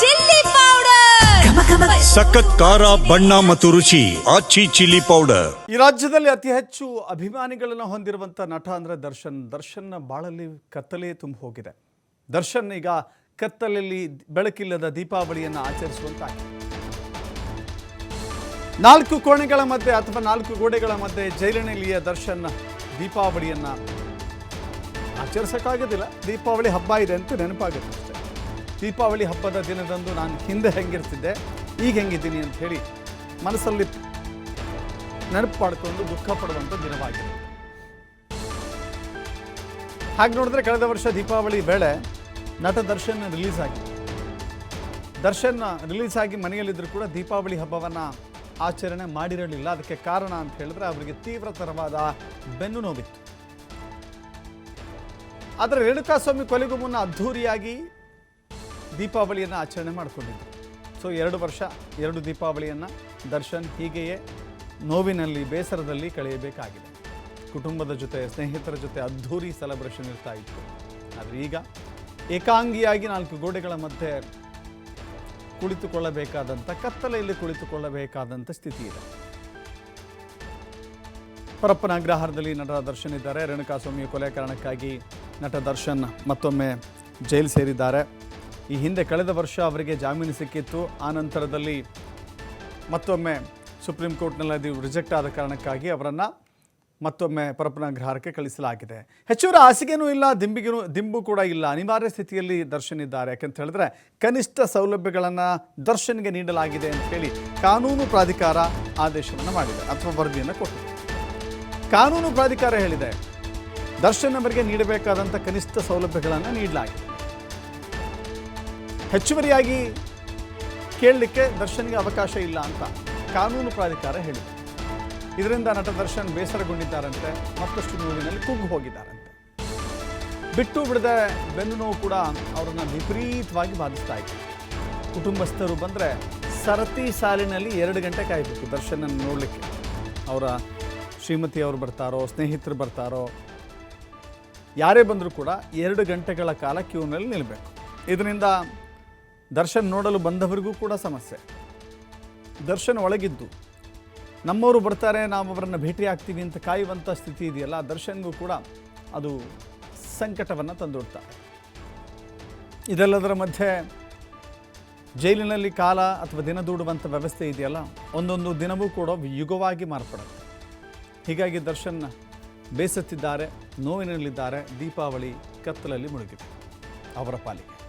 Chilli powder. ಸಖತ್ ಖಾರ ಬಣ್ಣ ಮತ್ತು ರುಚಿ ಆಚಿ ಚಿಲ್ಲಿ ಪೌಡರ್. ಈ ರಾಜ್ಯದಲ್ಲಿ ಅತಿ ಹೆಚ್ಚು ಅಭಿಮಾನಿಗಳನ್ನು ಹೊಂದಿರುವಂಥ ನಟ ಅಂದ್ರೆ ದರ್ಶನ್. ದರ್ಶನ್ನ ಬಾಳಲ್ಲಿ ಕತ್ತಲೆ ತುಂಬ ಹೋಗಿದೆ. ದರ್ಶನ್ ಈಗ ಕತ್ತಲಲ್ಲಿ ಬೆಳಕಿಲ್ಲದ ದೀಪಾವಳಿಯನ್ನು ಆಚರಿಸುವಂತ ನಾಲ್ಕು ಕೋಣೆಗಳ ಮಧ್ಯೆ ಅಥವಾ ನಾಲ್ಕು ಗೋಡೆಗಳ ಮಧ್ಯೆ ಜೈಲಿನಲ್ಲಿಯ ದರ್ಶನ್ ದೀಪಾವಳಿಯನ್ನ ಆಚರಿಸಕ್ಕಾಗೋದಿಲ್ಲ. ದೀಪಾವಳಿ ಹಬ್ಬ ಇದೆ ಅಂತ ನೆನಪಾಗುತ್ತೆ. ದೀಪಾವಳಿ ಹಬ್ಬದ ದಿನದಂದು ನಾನು ಹಿಂದೆ ಹೆಂಗಿರ್ತಿದ್ದೆ, ಈಗ ಹೆಂಗಿದ್ದೀನಿ ಅಂತ ಹೇಳಿ ಮನಸ್ಸಲ್ಲಿ ನೆನಪು ಮಾಡಿಕೊಂಡು ದುಃಖ ಪಡುವಂಥ ದಿನವಾಗಿದೆ. ಹಾಗೆ ನೋಡಿದ್ರೆ ಕಳೆದ ವರ್ಷ ದೀಪಾವಳಿ ವೇಳೆ ನಟ ದರ್ಶನ್ ರಿಲೀಸ್ ಆಗಿದೆ ದರ್ಶನ್ ರಿಲೀಸ್ ಆಗಿ ಮನೆಯಲ್ಲಿದ್ದರೂ ಕೂಡ ದೀಪಾವಳಿ ಹಬ್ಬವನ್ನು ಆಚರಣೆ ಮಾಡಿರಲಿಲ್ಲ. ಅದಕ್ಕೆ ಕಾರಣ ಅಂತ ಹೇಳಿದ್ರೆ ಅವರಿಗೆ ತೀವ್ರತರವಾದ ಬೆನ್ನು ನೋವಿತ್ತು. ಆದರೆ ರೇಣುಕಾಸ್ವಾಮಿ ಕೊಲೆಗೂ ಮುನ್ನ ಅದ್ಧೂರಿಯಾಗಿ ದೀಪಾವಳಿಯನ್ನು ಆಚರಣೆ ಮಾಡಿಕೊಂಡಿದ್ದೆ ಸೊ ಎರಡು ವರ್ಷ, ಎರಡು ದೀಪಾವಳಿಯನ್ನು ದರ್ಶನ್ ಹೀಗೆಯೇ ನೋವಿನಲ್ಲಿ, ಬೇಸರದಲ್ಲಿ ಕಳೆಯಬೇಕಾಗಿದೆ. ಕುಟುಂಬದ ಜೊತೆ, ಸ್ನೇಹಿತರ ಜೊತೆ ಅದ್ಧೂರಿ ಸೆಲೆಬ್ರೇಷನ್ ಇರ್ತಾ ಇತ್ತು. ಆದರೆ ಈಗ ಏಕಾಂಗಿಯಾಗಿ ನಾಲ್ಕು ಗೋಡೆಗಳ ಮಧ್ಯೆ ಕುಳಿತುಕೊಳ್ಳಬೇಕಾದಂಥ ಕತ್ತಲೆಯಲ್ಲಿ ಕುಳಿತುಕೊಳ್ಳಬೇಕಾದಂಥ ಸ್ಥಿತಿ ಇದೆ. ಪರಪ್ಪನ ಅಗ್ರಹಾರದಲ್ಲಿ ನಟ ದರ್ಶನ್ ಇದ್ದಾರೆ. ರೇಣುಕಾಸ್ವಾಮಿಯ ಕೊಲೆ ಕಾರಣಕ್ಕಾಗಿ ನಟ ದರ್ಶನ್ ಮತ್ತೊಮ್ಮೆ ಜೈಲು ಸೇರಿದ್ದಾರೆ. ಈ ಹಿಂದೆ ಕಳೆದ ವರ್ಷ ಅವರಿಗೆ ಜಾಮೀನು ಸಿಕ್ಕಿತ್ತು. ಆ ನಂತರದಲ್ಲಿ ಮತ್ತೊಮ್ಮೆ ಸುಪ್ರೀಂ ಕೋರ್ಟ್ನಲ್ಲಿ ಅದು ರಿಜೆಕ್ಟ್ ಆದ ಕಾರಣಕ್ಕಾಗಿ ಅವರನ್ನು ಮತ್ತೊಮ್ಮೆ ಪರಪ್ಪನ ಗ್ರಹಕ್ಕೆ ಕಳಿಸಲಾಗಿದೆ. ಹೆಚ್ಚುವರ ಹಾಸಿಗೆನೂ ಇಲ್ಲ ದಿಂಬಿಗೂ ದಿಂಬು ಕೂಡ ಇಲ್ಲ. ಅನಿವಾರ್ಯ ಸ್ಥಿತಿಯಲ್ಲಿ ದರ್ಶನ್ ಇದ್ದಾರೆ ಯಾಕಂತ ಹೇಳಿದ್ರೆ ಕನಿಷ್ಠ ಸೌಲಭ್ಯಗಳನ್ನು ದರ್ಶನ್ಗೆ ನೀಡಲಾಗಿದೆ ಅಂತ ಹೇಳಿ ಕಾನೂನು ಪ್ರಾಧಿಕಾರ ಆದೇಶವನ್ನು ಮಾಡಿದೆ ಅಥವಾ ವರದಿಯನ್ನು ಕೊಟ್ಟಿದೆ. ಕಾನೂನು ಪ್ರಾಧಿಕಾರ ಹೇಳಿದೆ, ದರ್ಶನ್ ಅವರಿಗೆ ನೀಡಬೇಕಾದಂಥ ಕನಿಷ್ಠ ಸೌಲಭ್ಯಗಳನ್ನು ನೀಡಲಾಗಿದೆ. ಹೆಚ್ಚುವರಿಯಾಗಿ ಕೇಳಲಿಕ್ಕೆ ದರ್ಶನ್ಗೆ ಅವಕಾಶ ಇಲ್ಲ ಅಂತ ಕಾನೂನು ಪ್ರಾಧಿಕಾರ ಹೇಳಿದೆ. ಇದರಿಂದ ನಟ ದರ್ಶನ್ ಬೇಸರಗೊಂಡಿದ್ದಾರಂತೆ, ಮತ್ತಷ್ಟು ನೋವಿನಲ್ಲಿ ಕುಗ್ಗು ಹೋಗಿದ್ದಾರಂತೆ. ಬಿಟ್ಟು ಬಿಡದೆ ಬೆನ್ನು ನೋವು ಕೂಡ ಅವರನ್ನು ವಿಪರೀತವಾಗಿ ಬಾಧಿಸ್ತಾ ಇತ್ತು ಕುಟುಂಬಸ್ಥರು ಬಂದರೆ ಸರತಿ ಸಾಲಿನಲ್ಲಿ ಎರಡು ಗಂಟೆ ಕಾಯಬೇಕು ದರ್ಶನನ್ನು ನೋಡಲಿಕ್ಕೆ. ಅವರ ಶ್ರೀಮತಿ ಅವರು ಬರ್ತಾರೋ, ಸ್ನೇಹಿತರು ಬರ್ತಾರೋ, ಯಾರೇ ಬಂದರೂ ಕೂಡ ಎರಡು ಗಂಟೆಗಳ ಕಾಲ ಕ್ಯೂನಲ್ಲಿ ನಿಲ್ಲಬೇಕು ಇದರಿಂದ ದರ್ಶನ್ ನೋಡಲು ಬಂದವರಿಗೂ ಕೂಡ ಸಮಸ್ಯೆ. ದರ್ಶನ್ ಒಳಗಿದ್ದು, ನಮ್ಮವರು ಬರ್ತಾರೆ ನಾವು ಅವರನ್ನು ಭೇಟಿ ಆಗ್ತೀವಿ ಅಂತ ಕಾಯುವಂಥ ಸ್ಥಿತಿ ಇದೆಯಲ್ಲ, ದರ್ಶನ್ಗೂ ಕೂಡ ಅದು ಸಂಕಟವನ್ನು ತಂದೊಡ್ತಾರೆ ಇದೆಲ್ಲದರ ಮಧ್ಯೆ ಜೈಲಿನಲ್ಲಿ ಕಾಲ ಅಥವಾ ದಿನ ದೂಡುವಂಥ ವ್ಯವಸ್ಥೆ ಇದೆಯಲ್ಲ, ಒಂದೊಂದು ದಿನವೂ ಕೂಡ ಯುಗವಾಗಿ ಮಾರ್ಪಡುತ್ತೆ. ಹೀಗಾಗಿ ದರ್ಶನ್ ಬೇಸತ್ತಿದ್ದಾರೆ, ನೋವಿನಲ್ಲಿದ್ದಾರೆ, ದೀಪಾವಳಿ ಕತ್ತಲಲ್ಲಿ ಮುಳುಗಿದೆ, ಅವರ ಪಾಲಿಗೆ.